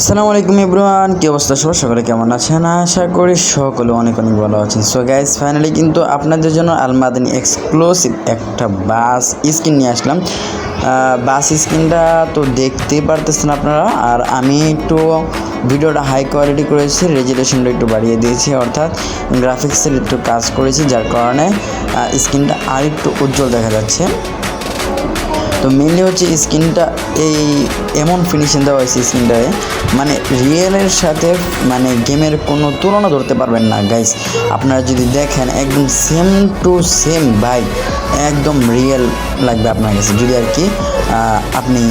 আসসালামু আলাইকুম ইব্রাহান কি অবস্থা? সবার সকলে কেমন আছেন? আশা করি সকলে অনেক অনেক ভালো আছেন। সো গাইজ ফাইনালি কিন্তু আপনাদের জন্য আলমাদিনী এক্সক্লুসিভ একটা বাস স্ক্রিন নিয়ে আসলাম। বাস স্ক্রিনটা তো দেখতেই পারতেছেন আপনারা, আর আমি একটু ভিডিওটা হাই কোয়ালিটি করেছি রেজুলেশনটা একটু বাড়িয়ে দিয়েছি, অর্থাৎ গ্রাফিক্সের একটু কাজ করেছি, যার কারণে স্ক্রিনটা আর একটু উজ্জ্বল দেখা যাচ্ছে। তো মেনলি হচ্ছে স্ক্রিনটা এই এমন ফিনিশিং দেওয়া হয়েছে স্ক্রিনটায় মানে রিয়েলের সাথে মানে গেমের কোনো তুলনা ধরতে পারবেন না গাইস আপনারা যদি দেখেন, একদম সেম টু সেম ভাই একদম রিয়েল লাগবে আপনার কাছে। যদি আর কি আপনি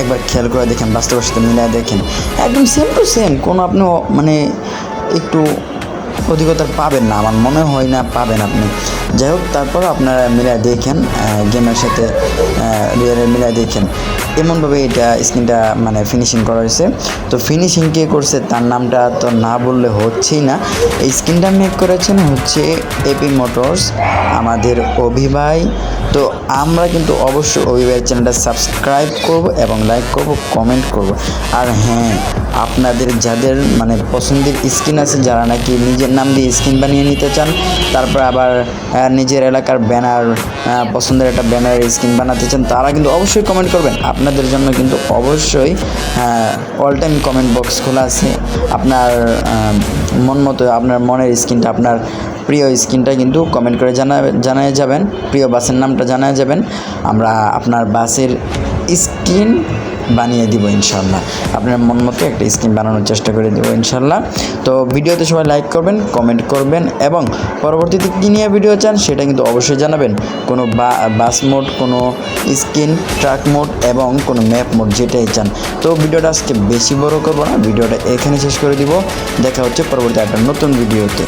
একবার খেয়াল করে দেখেন, বাস্তবের সাথে মিলিয়ে দেখেন। একদম সেম টু সেম কোনো আপনি মানে একটু অধিকতা পাবেন না, আমার মনে হয় না পাবেন আপনি। যাই হোক, তারপর আপনারা মিলিয়ে দেখেন গেমের সাথে রিয়েলে মিলিয়ে দেখেন। এমনভাবে এটা স্ক্রিনটা মানে ফিনিশিং করা হয়েছে। তো ফিনিশিং কে করছে তার নামটা তো না বললে হচ্ছেই না। এই স্ক্রিনটা মেক করেছেন হচ্ছে এপি মোটরস আমাদের অভিভাই। তো আমরা কিন্তু অবশ্যই অভিভাই চ্যানেলটা সাবস্ক্রাইব করব এবং লাইক করব কমেন্ট করব। আর হ্যাঁ আপনাদের যাদের মানে পছন্দের স্কিন আছে, যারা নাকি নিজের নাম দিয়ে স্কিন বানিয়ে নিতে চান, তারপর আবার নিজের এলাকার ব্যানার পছন্দের একটা ব্যানারের স্কিন বানাতে চান, তারা কিন্তু অবশ্যই কমেন্ট করবেন। আপনাদের জন্য কিন্তু অবশ্যই অল টাইম কমেন্ট বক্স খোলা আছে। আপনার মন মতো, আপনার মনের স্কিনটা আপনার প্রিয় স্কিনটা কিন্তু কমেন্ট করে জানা জানায় যাবেন। প্রিয় বাসের নামটা জানায় যাবেন। আমরা আপনার বাসের স্কিন বানিয়ে দিব ইনশাল্লাহ আপনার মন মতো একটা স্কিন বানানোর চেষ্টা করে দেবো ইনশাল্লাহ তো ভিডিওতে সবাই লাইক করবেন, কমেন্ট করবেন এবং পরবর্তীতে কী নিয়ে ভিডিও চান সেটা কিন্তু অবশ্যই জানাবেন। কোনো বাস মোড, কোনো স্কিন, ট্রাক মোড এবং কোনো ম্যাপ মোড যেটাই চান। তো ভিডিওটা আজকে বেশি বড় করব না, ভিডিওটা এখানে শেষ করে দিব। দেখা হচ্ছে পরবর্তী একটা নতুন ভিডিওতে।